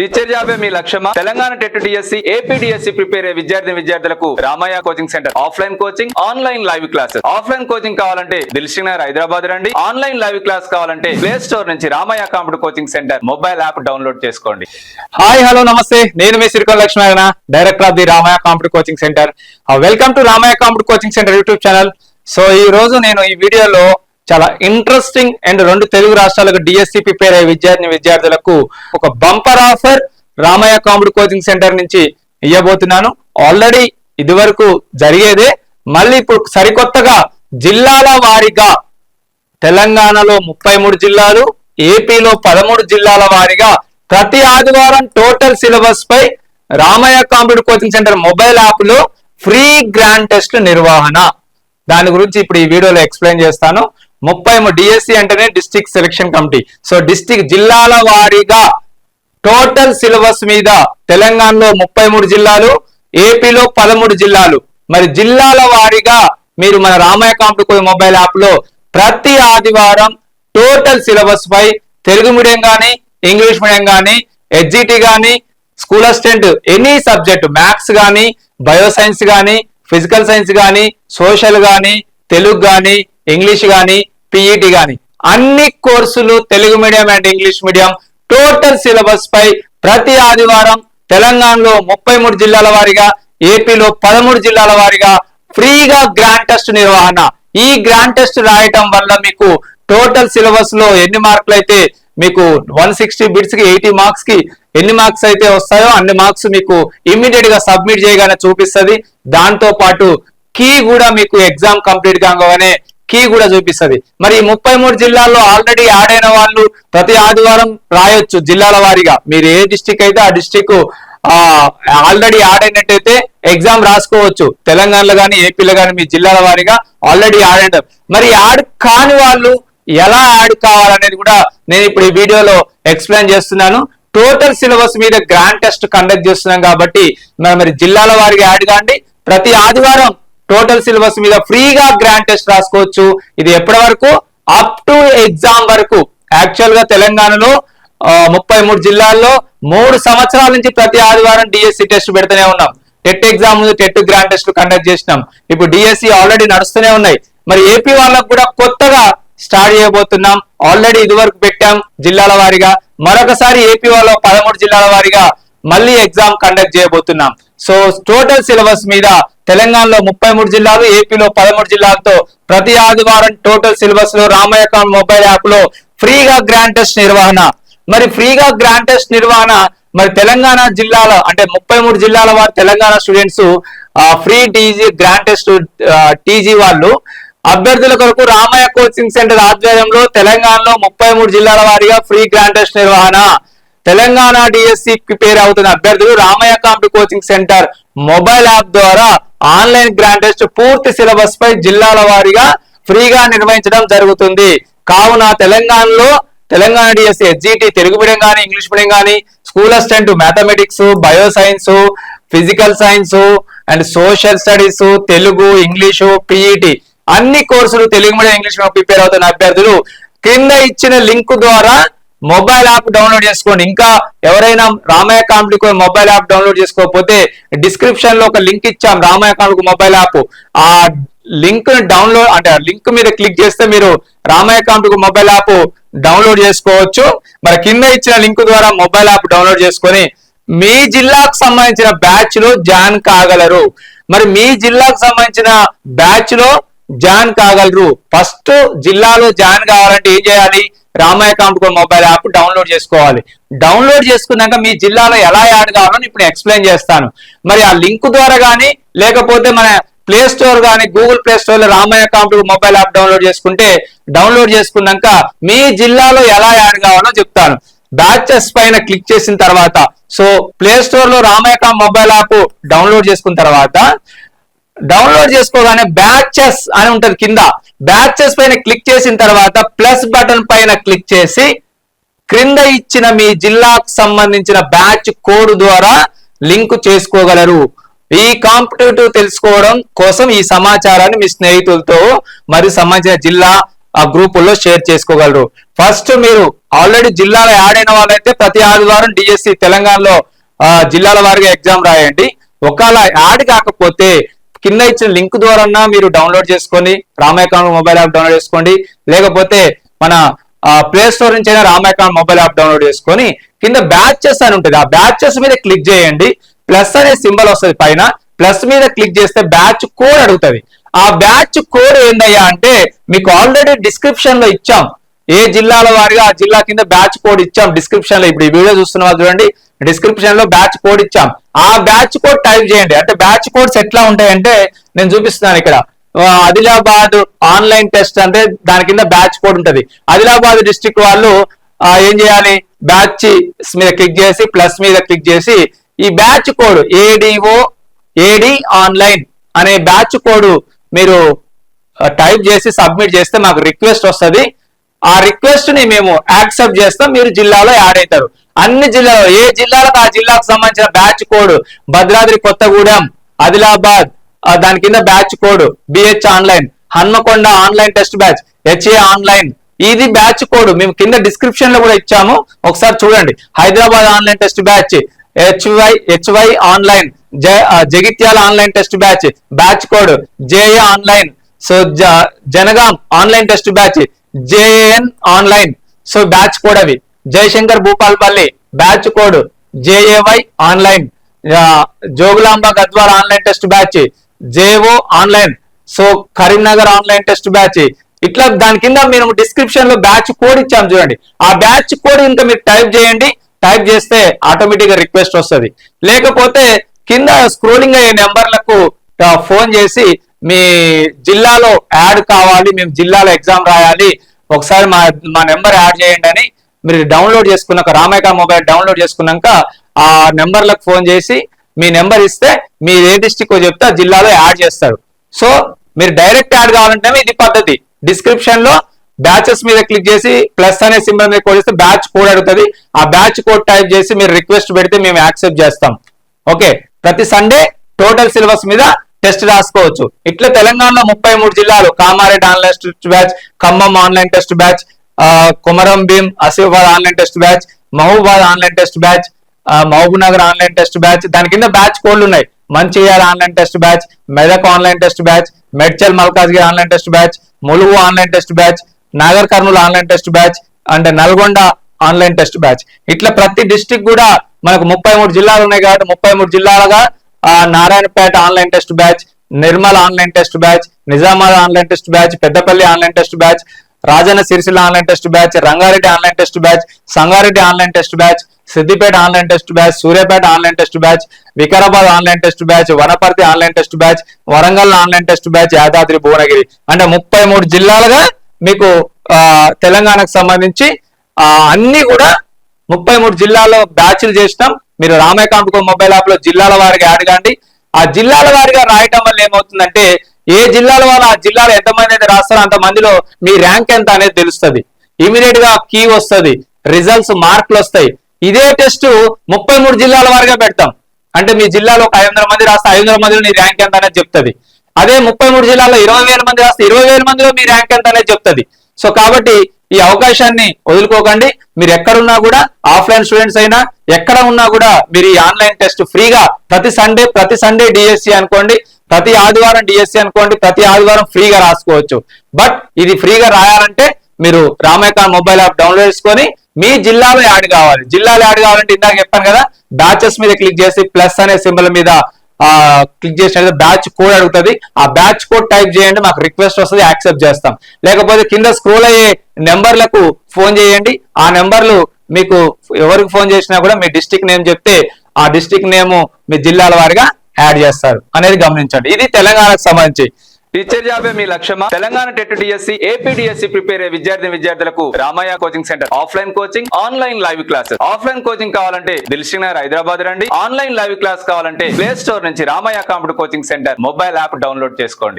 Teacher జాబే మీ లక్ష్యమా? Telangana TET DSC APDSC prepare అయ్యే విద్యార్థి విద్యార్థులకు Ramayya coaching centre. Offline coaching online live classes. Offline coaching కావాలంటే దిల్సింగ్ నగర్ హైదరాబాద్ రండి. ఆన్లైన్ లైవ్ క్లాస్ కావాలంటే ప్లే స్టోర్ నుంచి Ramayya computer coaching centre mobile app download చేసుకోండి. హాయ్ హలో నమస్తే. నేను మీ Sirikonda Lakshmana director of the Ramayya competitive coaching centre. Uh, welcome to Ramayya competitive coaching centre YouTube channel. So ఈ రోజు నేను ఈ వీడియోలో చాలా ఇంట్రెస్టింగ్ అండ్ రెండు తెలుగు రాష్ట్రాలకు డిఎస్సి ప్రిపేర్ అయ్యే విద్యార్థి విద్యార్థులకు ఒక bumper offer Ramayya computer coaching centre నుంచి ఇవ్వబోతున్నాను ఆల్రెడీ ఇదివరకు జరిగేదే. మళ్ళీ ఇప్పుడు సరికొత్తగా జిల్లాల వారీగా తెలంగాణలో ముప్పై మూడు జిల్లాలు ఏపీలో పదమూడు జిల్లాల వారీగా ప్రతి ఆదివారం టోటల్ సిలబస్ పై Ramayya computer coaching centre mobile యాప్లో ఫ్రీ గ్రాండ్ టెస్ట్ నిర్వహణ. దాని గురించి ఇప్పుడు ఈ వీడియోలో ఎక్స్ప్లెయిన్ చేస్తాను. ముప్పై మూడు డిఎస్సి అంటేనే district selection committee. So district జిల్లాల వారీగా టోటల్ సిలబస్ మీద తెలంగాణలో ముప్పై మూడు జిల్లాలు ఏపీలో పదమూడు జిల్లాలు. మరి జిల్లాల వారీగా మీరు మన రామయ్య కాంపిటీ మొబైల్ యాప్లో ప్రతి ఆదివారం టోటల్ సిలబస్ పై తెలుగు మీడియం కానీ ఇంగ్లీష్ మీడియం కానీ ఎడ్జిటి కానీ school assistant any subject maths గానీ బయోసైన్స్ కానీ ఫిజికల్ సైన్స్ కానీ సోషల్ కానీ తెలుగు కానీ ఇంగ్లీష్ కానీ పిఈటి కానీ అన్ని కోర్సులు Telugu medium and English medium total syllabus పై ప్రతి ఆదివారం తెలంగాణలో ముప్పై మూడు జిల్లాల వారీగా ఏపీలో పదమూడు జిల్లాల వారీగా ఫ్రీగా గ్రాండ్ టెస్ట్ నిర్వహణ. ఈ గ్రాండ్ టెస్ట్ రాయటం వల్ల మీకు టోటల్ సిలబస్లో ఎన్ని మార్కులు అయితే మీకు వన్ సిక్స్టీ బిట్స్కి ఎయిటీ మార్క్స్కి ఎన్ని మార్క్స్ అయితే వస్తాయో అన్ని మార్క్స్ మీకు ఇమ్మీడియట్గా సబ్మిట్ చేయగానే చూపిస్తుంది. దాంతో పాటు కీ కూడా మీకు ఎగ్జామ్ కంప్లీట్ కాగానే కీ కూడా చూపిస్తుంది. మరి ముప్పై మూడు జిల్లాల్లో ఆల్రెడీ యాడ్ అయిన వాళ్ళు ప్రతి ఆదివారం రాయొచ్చు జిల్లాల వారీగా. మీరు ఏ డిస్టిక్ అయితే ఆ డిస్టిక్ ఆల్రెడీ యాడ్ అయినట్టయితే ఎగ్జామ్ రాసుకోవచ్చు. తెలంగాణలో కానీ ఏపీలో కానీ మీ జిల్లాల వారీగా ఆల్రెడీ యాడ్ మరి యాడ్ కాని వాళ్ళు ఎలా యాడ్ కావాలనేది కూడా నేను ఇప్పుడు ఈ వీడియోలో ఎక్స్ప్లెయిన్ చేస్తున్నాను. టోటల్ సిలబస్ మీద గ్రాండ్ టెస్ట్ కండక్ట్ చేస్తున్నాం కాబట్టి మరి మరి జిల్లాల వారిగా యాడ్ కాండి. ప్రతి ఆదివారం టోటల్ సిలబస్ మీద ఫ్రీగా గ్రాండ్ టెస్ట్ రాసుకోవచ్చు. ఇది ఎప్పటి వరకు అప్ టు ఎగ్జామ్ వరకు. యాక్చువల్గా తెలంగాణలో ముప్పై మూడు జిల్లాల్లో మూడు సంవత్సరాల నుంచి ప్రతి ఆదివారం డిఎస్సి టెస్ట్ పెడుతూనే ఉన్నాం. టెట్ ఎగ్జామ్ ముందు టెట్ గ్రాండ్ టెస్ట్ కండక్ట్ చేసినాం. ఇప్పుడు డిఎస్సి ఆల్రెడీ నడుస్తూనే ఉన్నాయి. మరి ఏపీ వాళ్ళకు కూడా కొత్తగా స్టార్ట్ చేయబోతున్నాం. ఆల్రెడీ ఇదివరకు పెట్టాం జిల్లాల వారీగా. మరొకసారి ఏపీ వాళ్ళ పదమూడు జిల్లాల వారీగా మళ్ళీ ఎగ్జామ్ కండక్ట్ చేయబోతున్నాం. సో టోటల్ సిలబస్ మీద తెలంగాణలో ముప్పై మూడు జిల్లాలు ఏపీలో పదమూడు జిల్లాలతో ప్రతి ఆదివారం టోటల్ సిలబస్లో రామయ్య మొబైల్ యాప్లో ఫ్రీగా గ్రాండ్ టెస్ట్ నిర్వహణ. మరి ఫ్రీగా గ్రాండ్ టెస్ట్ నిర్వహణ మరి తెలంగాణ జిల్లాల అంటే ముప్పై మూడు జిల్లాల వారు Telangana students free TG grand test TG వాళ్ళు. అభ్యర్థుల కొరకు రామయ్య కోచింగ్ సెంటర్ ఆధ్వర్యంలో తెలంగాణలో ముప్పై మూడు జిల్లాల వారీగా ఫ్రీ గ్రాండ్ టెస్ట్ నిర్వహణ. తెలంగాణ డిఎస్సి పేరు అవుతున్న అభ్యర్థులు రామయ్య కాంపి కోచింగ్ సెంటర్ మొబైల్ యాప్ ద్వారా ఆన్లైన్ గ్రాండ్ టెస్ట్ పూర్తి సిలబస్ పై జిల్లాల వారీగా ఫ్రీగా నిర్వహించడం జరుగుతుంది. కావున తెలంగాణలో Telangana DSC SGT Telugu medium కానీ ఇంగ్లీష్ మీడియం కానీ school assistant mathematics bio science physical science and social studies Telugu English PET అన్ని కోర్సులు Telugu medium English medium prepare అవుతున్న అభ్యర్థులు కింద ఇచ్చిన లింక్ ద్వారా మొబైల్ యాప్ డౌన్లోడ్ చేసుకోండి. ఇంకా ఎవరైనా రామయ్య కాంపిటీ మొబైల్ యాప్ డౌన్లోడ్ చేసుకోకపోతే డిస్క్రిప్షన్లో ఒక లింక్ ఇచ్చాం రామయ్య కాంపిటీ మొబైల్ యాప్. ఆ లింక్ డౌన్లోడ్ అంటే లింక్ మీద క్లిక్ చేస్తే మీరు రామయ్య కాంపిటీ మొబైల్ యాప్ డౌన్లోడ్ చేసుకోవచ్చు. మరి కింద ఇచ్చిన లింక్ ద్వారా మొబైల్ యాప్ డౌన్లోడ్ చేసుకొని మీ జిల్లాకు సంబంధించిన బ్యాచ్లో జాయిన్ కాగలరు. మరి మీ జిల్లాకు సంబంధించిన బ్యాచ్లో జాయిన్ కాగలరు. ఫస్ట్ జిల్లాలో జాయిన్ కావాలంటే ఏం చేయాలి? రామయ్య కాంపిటీ మొబైల్ యాప్ డౌన్లోడ్ చేసుకోవాలి. డౌన్లోడ్ చేసుకున్నాక మీ జిల్లాలో ఎలా యాడ్ కావాలో ఇప్పుడు ఎక్స్ప్లెయిన్ చేస్తాను. మరి ఆ లింక్ ద్వారా కానీ లేకపోతే మన ప్లే స్టోర్ కానీ గూగుల్ ప్లే స్టోర్లో రామయ్య కాంపిటీ మొబైల్ యాప్ డౌన్లోడ్ చేసుకుంటే డౌన్లోడ్ చేసుకున్నాక మీ జిల్లాలో ఎలా యాడ్ కావాలో చెప్తాను. బ్యాచెస్ పైన క్లిక్ చేసిన తర్వాత సో ప్లే స్టోర్లో రామయ్య మొబైల్ యాప్ డౌన్లోడ్ చేసుకున్న తర్వాత డౌన్లోడ్ చేసుకోగానే బ్యాచెస్ అని ఉంటది కింద. బ్యాచెస్ పైన క్లిక్ చేసిన తర్వాత ప్లస్ బటన్ పైన క్లిక్ చేసి క్రింద ఇచ్చిన మీ జిల్లాకు సంబంధించిన బ్యాచ్ కోడ్ ద్వారా లింక్ చేసుకోగలరు. ఈ కాంపిటేటివ్ తెలుసుకోవడం కోసం ఈ సమాచారాన్ని మీ స్నేహితులతో మరియు సంబంధించిన జిల్లా ఆ గ్రూపుల్లో షేర్ చేసుకోగలరు. ఫస్ట్ మీరు ఆల్రెడీ జిల్లాలో యాడ్ అయిన వాళ్ళైతే ప్రతి ఆదివారం డిఎస్సి తెలంగాణలో జిల్లాల వారిగా ఎగ్జామ్ రాయండి. ఒకవేళ యాడ్ కాకపోతే కింద ఇచ్చిన లింక్ ద్వారా మీరు డౌన్లోడ్ చేసుకొని రామాయకాన్ మొబైల్ యాప్ డౌన్లోడ్ చేసుకోండి. లేకపోతే మన ప్లే స్టోర్ నుంచి అయినా రామాయకాన్ మొబైల్ యాప్ డౌన్లోడ్ చేసుకొని కింద బ్యాచెస్ అని ఉంటుంది. ఆ బ్యాచెస్ మీద క్లిక్ చేయండి. ప్లస్ అనే సింబల్ వస్తుంది పైన. ప్లస్ మీద క్లిక్ చేస్తే బ్యాచ్ కోడ్ అడుగుతుంది. ఆ బ్యాచ్ కోడ్ ఏందయ్యా అంటే మీకు ఆల్రెడీ డిస్క్రిప్షన్లో ఇచ్చాం. ఏ జిల్లాల వారిగా ఆ జిల్లా కింద బ్యాచ్ కోడ్ ఇచ్చాం డిస్క్రిప్షన్లో ఇప్పుడు ఈ వీడియో చూస్తున్న వాళ్ళు చూడండి. డిస్క్రిప్షన్లో బ్యాచ్ కోడ్ ఇచ్చాం. ఆ బ్యాచ్ కోడ్ టైప్ చేయండి. అంటే బ్యాచ్ కోడ్స్ ఎట్లా ఉంటాయంటే నేను చూపిస్తున్నాను ఇక్కడ. ఆదిలాబాద్ ఆన్లైన్ టెస్ట్ అంటే దాని కింద బ్యాచ్ కోడ్ ఉంటది. ఆదిలాబాద్ డిస్టిక్ వాళ్ళు ఏం చేయాలి? బ్యాచ్ మీద క్లిక్ చేసి ప్లస్ మీద క్లిక్ చేసి ఈ batch code ADO AD online అనే బ్యాచ్ కోడ్ మీరు టైప్ చేసి సబ్మిట్ చేస్తే మాకు రిక్వెస్ట్ వస్తుంది. ఆ రిక్వెస్ట్ని మేము యాక్సెప్ట్ చేస్తాం. మీరు జిల్లాలో యాడ్ అవుతారు. అన్ని జిల్లాలో ఏ జిల్లాలకు ఆ జిల్లాకు సంబంధించిన బ్యాచ్ కోడ్ భద్రాద్రి కొత్తగూడెం ఆదిలాబాద్ దాని కింద batch code BH online Hanmakonda online test batch HA online. ఇది బ్యాచ్ కోడ్ మేము కింద డిస్క్రిప్షన్లో కూడా ఇచ్చాము. ఒకసారి చూడండి. Hyderabad online test batch HY HY online Jagtial online test batch batch code JA online. So జ- Jangaon online test batch JN online. So batch code అవి. Jayashankar Bhupalpally batch code JAY online. Jogulamba Gadwal online test batch JO online. So Karimnagar online test batch. ఇట్లా దాని కింద మేము డిస్క్రిప్షన్లో batch code ఇచ్చాము చూడండి. ఆ బ్యాచ్ కోడ్ ఇంకా మీరు టైప్ చేయండి. టైప్ చేస్తే ఆటోమేటిక్గా రిక్వెస్ట్ వస్తుంది. లేకపోతే కింద స్క్రోలింగ్ అయ్యే నెంబర్లకు ఫోన్ చేసి మీ జిల్లాలో యాడ్ కావాలి మేము జిల్లాలో ఎగ్జామ్ రాయాలి ఒకసారి మా మా నెంబర్ యాడ్ చేయండి అని మీరు డౌన్లోడ్ చేసుకున్నాక రామాయక మొబైల్ డౌన్లోడ్ చేసుకున్నాక ఆ నెంబర్లకు ఫోన్ చేసి మీ నెంబర్ ఇస్తే మీరు ఏ డిస్టిక్ చెప్తే జిల్లాలో యాడ్ చేస్తారు. సో మీరు డైరెక్ట్ యాడ్ కావాలంటే ఇది పద్ధతి. డిస్క్రిప్షన్లో బ్యాచెస్ మీద క్లిక్ చేసి ప్లస్ అనే సింబల్ మీద కోడ్ చేస్తే బ్యాచ్ కోడ్ అడుగుతుంది. ఆ బ్యాచ్ కోడ్ టైప్ చేసి మీరు రిక్వెస్ట్ పెడితే మేము యాక్సెప్ట్ చేస్తాం. ఓకే? ప్రతి సండే టోటల్ సిలబస్ మీద టెస్ట్ రాసుకోవచ్చు. ఇట్లా తెలంగాణలో ముప్పై మూడు జిల్లాలు. Kamareddy online test batch Khammam online test batch Komaram Bheem Asifabad online test batch Mahabubabad online test batch Mahabub Nagar online test batch దాని కింద బ్యాచ్ కోడ్లు ఉన్నాయి Mancherial online test batch Medak online test batch Medchal Malkajgiri online test batch Mulugu online test batch Nagar Kurnool online test batch అంటే Nalgonda online test batch ఇట్లా ప్రతి district కూడా మనకు ముప్పై మూడు జిల్లాలు ఉన్నాయి కాబట్టి ముప్పై మూడు జిల్లాలుగా Narayanpet online test batch Nirmal online test batch Nizamabad online test batch Peddapalli online test batch Rajanna Sircilla online test batch Rangareddy online test batch Sangareddy online test batch Siddipet online test batch Suryapet online test batch Vikarabad online test batch Wanaparthy online test batch Warangal online test batch Yadadri Bhuvanagiri అంటే ముప్పై మూడు జిల్లాలుగా మీకు తెలంగాణకు సంబంధించి అన్ని కూడా ముప్పై మూడు జిల్లాల్లో బ్యాచ్లు చేసినాం. మీరు రామయ్య మొబైల్ యాప్లో జిల్లాల వారిగా అడగండి ఆ జిల్లాల వారిగా రాయటం వల్ల ఏమవుతుందంటే ఏ జిల్లాల వాళ్ళు ఆ జిల్లాలో ఎంతమంది అయితే రాస్తారో అంత మందిలో మీ ర్యాంక్ ఎంత అనేది తెలుస్తుంది. ఇమీడియట్గా కీ వస్తుంది. రిజల్ట్స్ మార్కులు వస్తాయి. ఇదే టెస్ట్ ముప్పై మూడు జిల్లాల వారిగా పెడతాం. అంటే మీ జిల్లాలో ఒక ఐదు వందల మంది రాస్తే ఐదు వందల మందిలో నీ ర్యాంక్ ఎంత అనేది చెప్తుంది. అదే ముప్పై మూడు జిల్లాలో ఇరవై వేల మంది రాస్తే ఇరవై వేల మందిలో మీ ర్యాంక్ ఎంత అనేది చెప్తుంది. సో కాబట్టి ఈ అవకాశాన్ని వదులుకోకండి. మీరు ఎక్కడున్నా కూడా ఆఫ్లైన్ స్టూడెంట్స్ అయినా ఎక్కడ ఉన్నా కూడా మీరు ఈ ఆన్లైన్ టెస్ట్ ఫ్రీగా ప్రతి సండే ప్రతి సండే డిఎస్సి అనుకోండి. ప్రతి ఆదివారం డిఎస్సి అనుకోండి ప్రతి ఆదివారం ఫ్రీగా రాసుకోవచ్చు. బట్ ఇది ఫ్రీగా రాయాలంటే మీరు రామాయకాన్ మొబైల్ యాప్ డౌన్లోడ్ చేసుకొని మీ జిల్లాలో యాడ్ కావాలి. జిల్లాలో యాడ్ కావాలంటే ఇందాక చెప్పాను కదా బ్యాచెస్ మీద క్లిక్ చేసి ప్లస్ అనే సింబల్ మీద క్లిక్ చేసిన బ్యాచ్ కోడ్ అడుగుతుంది. ఆ బ్యాచ్ కోడ్ టైప్ చేయండి మాకు రిక్వెస్ట్ వస్తుంది యాక్సెప్ట్ చేస్తాం. లేకపోతే కింద స్క్రోల్ అయ్యే నెంబర్లకు ఫోన్ చేయండి. ఆ నెంబర్లు మీకు ఎవరికి ఫోన్ చేసినా కూడా మీ డిస్టిక్ నేమ్ చెప్తే ఆ డిస్టిక్ నేమ్ మీ జిల్లాల వారిగా యాడ్ చేస్తారు అనేది గమనించండి. ఇది తెలంగాణకు సంబంధించి. టీచర్ జాబే మీ లక్ష్యమా? Telangana TET DSC AP DSC prepare అయ్యే విద్యార్థి విద్యార్థులకు Ramaiah coaching center. Offline coaching online live classes. Offline coaching కావాలంటే దిల్షిక్ నగర్ హైదరాబాద్ రండి. ఆన్లైన్ లైవ్ క్లాస్ కావాలంటే ప్లే స్టోర్ నుంచి Ramaiah కాంపిటీ coaching center mobile app download చేసుకోండి.